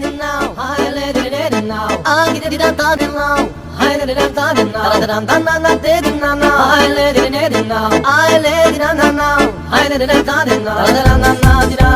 in now, high let it in now. I get it in now. I let it in now. I let it in now. I let it in now. I let it in now. I let it in now. I let it in now.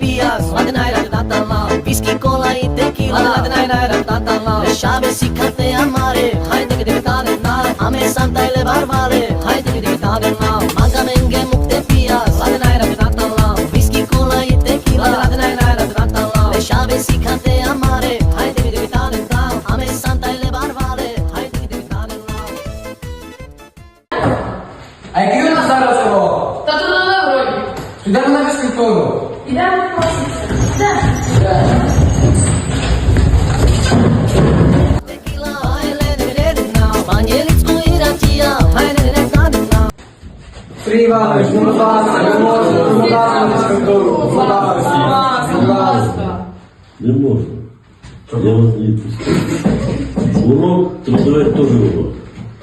पिया स्वाद नाय रखता माँ इसकी कोला ही देखी स्वाद नाय नाय रखता माँ शाम सिखाते हमारे हाय देख देख तारे ना हमें संताइले बार वाले हाय देख देख तारे ना मांगा मेंगे मुक्ते पिया स्वाद नाय रखता माँ इसकी कोला ही देखी स्वाद नाय नाय रखता माँ शाम सिखाते हमारे हाय देख देख तारे ना हमें संताइले बार वाले हाय देख देख तारे ना ऐकियो ना सारा सर्व तत्त्वना ब्रो सुधारणा script Ідемо Йдемо. Не можно. Я вас не відпустив. Урок трудове тоже урок.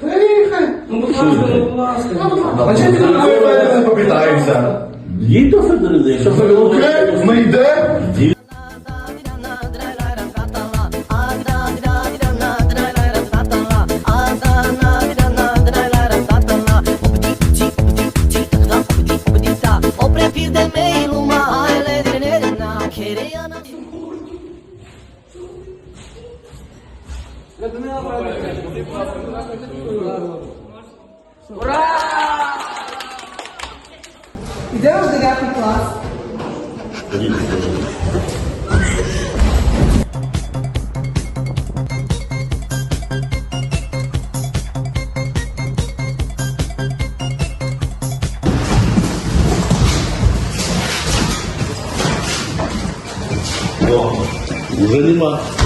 Приїхай. Ну, будь ласка, будь. Ну, а чому ти не попитаємося? Діто Федорини, якщо Окей, не йде. Ура! Idemo da gatim klas. Wow, už je nima.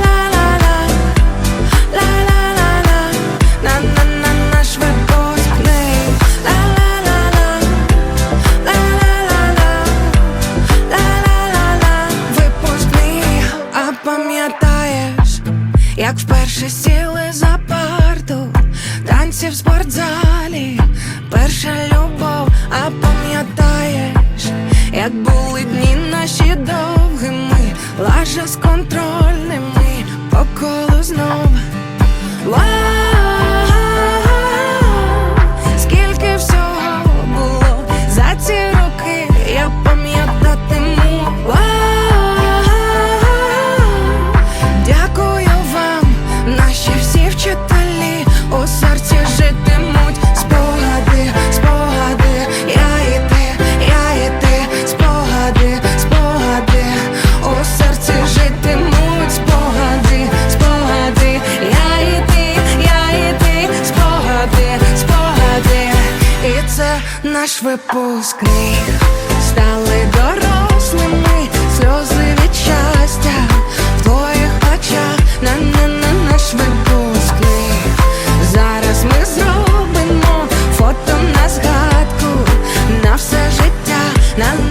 як вперше сіли за парту, танці в спортзалі, перша любов, а пам'ятаєш, як були дні наші довгими, лажа з наш випускний стали дорослими, сльози від щастя в твоїх очах, на на на наш випускний. Зараз ми зробимо фото на згадку на все життя. на